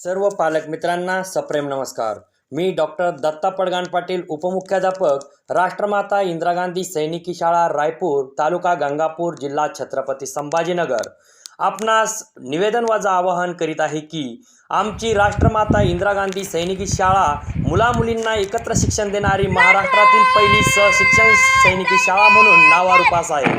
सर्व पालक मित्रांना सप्रेम नमस्कार. मी डॉक्टर दत्ता पडगान पाटील उपमुख्याध्यापक राष्ट्रमाता इंदिरा गांधी सैनिकी शाळा रायपूर तालुका गंगापूर जिल्हा छत्रपती संभाजीनगर. आपणास निवेदन वाजा आवाहन करीत आहे की आमची राष्ट्रमाता इंदिरा गांधी सैनिकी शाळा मुलामुलींना एकत्र शिक्षण देणारी महाराष्ट्रातील पहिली सहशिक्षण सैनिकी शाळा म्हणून नावारूपास आहे.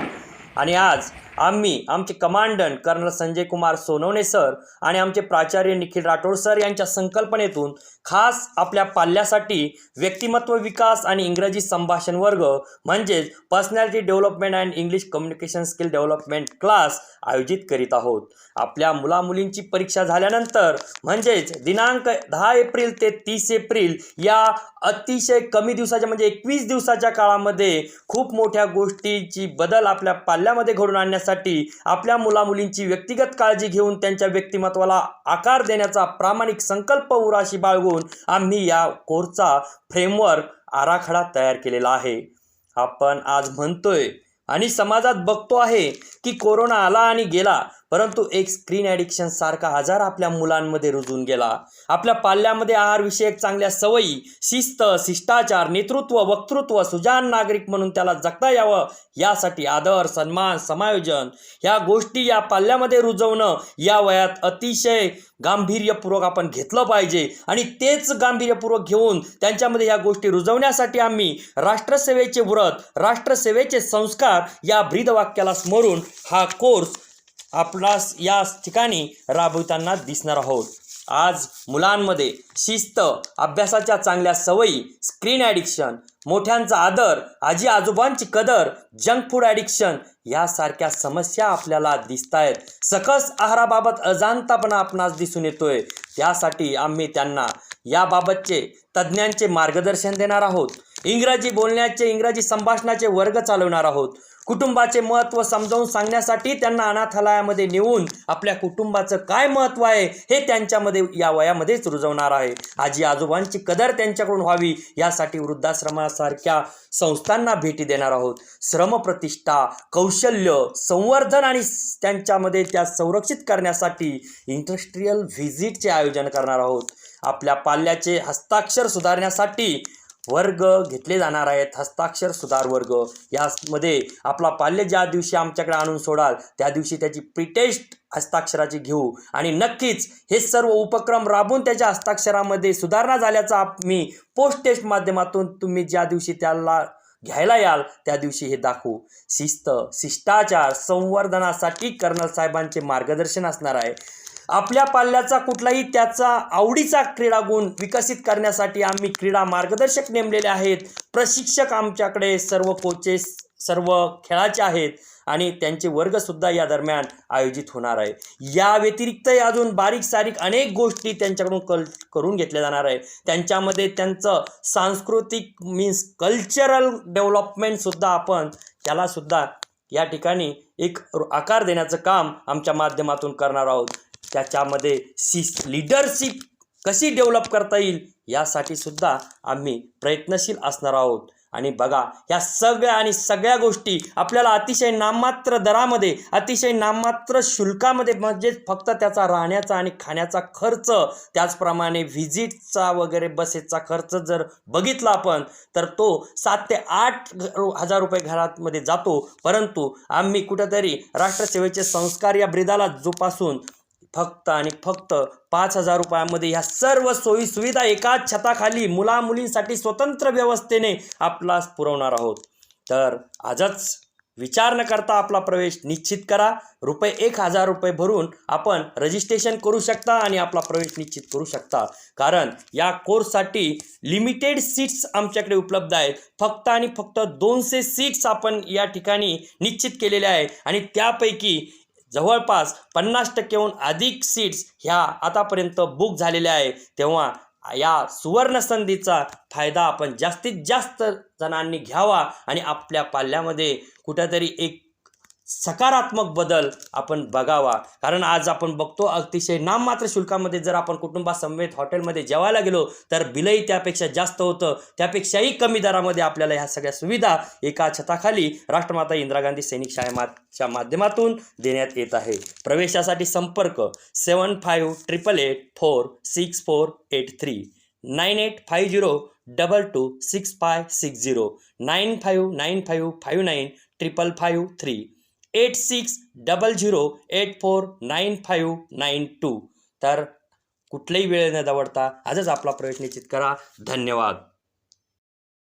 आणि आज आम्ही आमचे commandant colonel Sanjay Kumar Sonawane sir आणि आमचे प्राचार्य निखिल राठोड सर यांच्या संकल्पनेतून खास आपल्या पाल्यासाठी व्यक्तिमत्व विकास आणि इंग्रजी संभाषण वर्ग म्हणजेच personality development and English communication skill development class आयोजित करीत आहोत. आपल्या मुलामुलींची परीक्षा झाल्यानंतर म्हणजेच दिनांक दहा एप्रिल ते तीस एप्रिल या अतिशय कमी दिवसाच्या म्हणजे एकवीस दिवसाच्या काळामध्ये खूप मोठ्या गोष्टीची बदल आपल्या पाल्यामध्ये घडून आणण्यासाठी आपल्या मुलामुलींची व्यक्तिगत काळजी घेऊन त्यांच्या व्यक्तिमत्वाला आकार देण्याचा प्रामाणिक संकल्प उराशी बाळगून आम्ही या कोर्सचा फ्रेमवर्क आराखडा तयार केलेला आहे. आपण आज म्हणतोय आणि समाजात बघतो आहे की कोरोना आला आणि गेला परंतु एक स्क्रीन ॲडिक्शन सारखा आजार आपल्या मुलांमध्ये रुजून गेला. आपल्या पाल्यामध्ये आहारविषयक चांगल्या सवयी शिस्त शिष्टाचार नेतृत्व वक्तृत्व सुजान नागरिक म्हणून त्याला जगता यावं यासाठी आदर सन्मान समायोजन ह्या गोष्टी या पाल्यामध्ये रुजवणं या वयात अतिशय गांभीर्यपूर्वक आपण घेतलं पाहिजे. आणि तेच गांभीर्यपूर्वक घेऊन त्यांच्यामध्ये ह्या गोष्टी रुजवण्यासाठी आम्ही राष्ट्रसेवेचे व्रत राष्ट्रसेवेचे संस्कार या ब्रीदवाक्याला स्मरून हा कोर्स आपणास या ठिकाणी राबविताना दिसणार आहोत. आज मुलांमध्ये शिस्त अभ्यासाच्या चांगल्या सवयी स्क्रीन ॲडिक्शन मोठ्यांचा आदर आजी आजोबांची कदर जंक फूड ॲडिक्शन यासारख्या समस्या आपल्याला दिसत आहेत सकस आहाराबाबत अजाणतापणा आपणास दिसून येतोय. त्यासाठी आम्ही त्यांना याबाबतचे तज्ज्ञांचे मार्गदर्शन देणार आहोत. इंग्रजी बोलण्याचे इंग्रजी संभाषणाचे वर्ग चालवणार आहोत. कुटुंबाचे महत्त्व समजावून सांगण्यासाठी त्यांना अनाथालयामध्ये नेऊन आपल्या कुटुंबाचं काय महत्त्व आहे हे त्यांच्यामध्ये या वयामध्येच रुजवणार आहे. आजी आजोबांची कदर त्यांच्याकडून व्हावी यासाठी वृद्धाश्रमासारख्या संस्थांना भेटी देणार आहोत. श्रमप्रतिष्ठा कौशल्य संवर्धन आणि त्यांच्यामध्ये त्या संरक्षित करण्यासाठी इंडस्ट्रीयल व्हिजिटचे आयोजन करणार आहोत. आपल्या पाल्याचे हस्ताक्षर सुधारण्यासाठी वर्ग घेतले जाणार आहेत. हस्ताक्षर सुधार वर्ग. यामध्ये आपला पाल्य ज्या दिवशी आमच्याकडे आणून सोडाल त्या दिवशी त्याची प्रिटेस्ट हस्ताक्षराची घेऊ. आणि नक्कीच हे सर्व उपक्रम राबून त्याच्या हस्ताक्षरामध्ये सुधारणा झाल्याचा आम्ही पोस्ट टेस्ट माध्यमातून तुम्ही ज्या दिवशी त्याला घ्यायला याल त्या दिवशी हे दाखवू. शिस्त शिष्टाचार संवर्धनासाठी कर्नल साहेबांचे मार्गदर्शन असणार आहे. आपल्या पाल्याचा कुठलाही त्याचा आवडीचा क्रीडा गुण विकसित करण्यासाठी आम्ही क्रीडा मार्गदर्शक नेमलेले आहेत. प्रशिक्षक आमच्याकडे सर्व कोचेस सर्व खेळाचे आहेत आणि त्यांचे वर्गसुद्धा या दरम्यान आयोजित होणार आहे. या व्यतिरिक्तही अजून बारीक सारीक अनेक गोष्टी त्यांच्याकडून कल करून घेतल्या जाणार आहे त्यांच्यामध्ये त्यांचं सांस्कृतिक मीन्स कल्चरल डेव्हलपमेंटसुद्धा आपण त्यालासुद्धा या ठिकाणी एक आकार देण्याचं काम आमच्या माध्यमातून करणार आहोत. त्याच्यामध्ये सी लिडरशिप कशी डेव्हलप करता येईल यासाठी सुद्धा आम्ही प्रयत्नशील असणार आहोत. आणि बघा या सगळ्या आणि सगळ्या गोष्टी आपल्याला अतिशय नाममात्र दरामध्ये अतिशय नाममात्र शुल्कामध्ये म्हणजे फक्त त्याचा राहण्याचा आणि खाण्याचा खर्च त्याचप्रमाणे व्हिजिटचा वगैरे बसेसचा खर्च जर बघितला आपण तर तो सात ते आठ हजार रुपये घरामध्ये जातो. परंतु आम्ही कुठंतरी राष्ट्रसेवेचे संस्कार या ब्रिदाला जोपासून फक्त आणि फक्त पाच हजार रुपयामध्ये ह्या सर्व सोयी सुविधा एकाच छताखाली मुलामुलींसाठी स्वतंत्र व्यवस्थेने आपला पुरवणार आहोत. तर आजच विचार न करता आपला प्रवेश निश्चित करा. रुपये एक हजार रुपये भरून आपण रजिस्ट्रेशन करू शकता आणि आपला प्रवेश निश्चित करू शकता. कारण या कोर्ससाठी लिमिटेड सीट्स आमच्याकडे उपलब्ध आहेत. फक्त आणि फक्त दोनशे सीट्स आपण या ठिकाणी निश्चित केलेल्या आहे. आणि त्यापैकी जवळपास पन्नास टक्केहून अधिक सीट्स ह्या आतापर्यंत बुक झालेल्या आहे. तेव्हा या सुवर्णसंधीचा फायदा आपण जास्तीत जास्त जणांनी घ्यावा आणि आपल्या पाल्यामध्ये कुठंतरी एक सकारात्मक बदल आपण बघावा. कारण आज आपण बघतो अतिशय नाममात्र शुल्कामध्ये जर आपण कुटुंबासमवेत हॉटेलमध्ये जेवायला गेलो तर बिलही त्यापेक्षा जास्त होतं. त्यापेक्षाही कमी दरामध्ये आपल्याला ह्या सगळ्या सुविधा एका छताखाली राष्ट्रमाता इंदिरा गांधी सैनिक शाळेच्या माध्यमातून देण्यात येत आहे. प्रवेशासाठी संपर्क seven five triple eight four six four eight three nine eight five zero double two six five six zero nine five nine five five nine triple five three. Eight six double zero eight four nine five nine two. तर कुठलाही वेळ न दवडता आजच आपला प्रवेश निश्चित करा. धन्यवाद.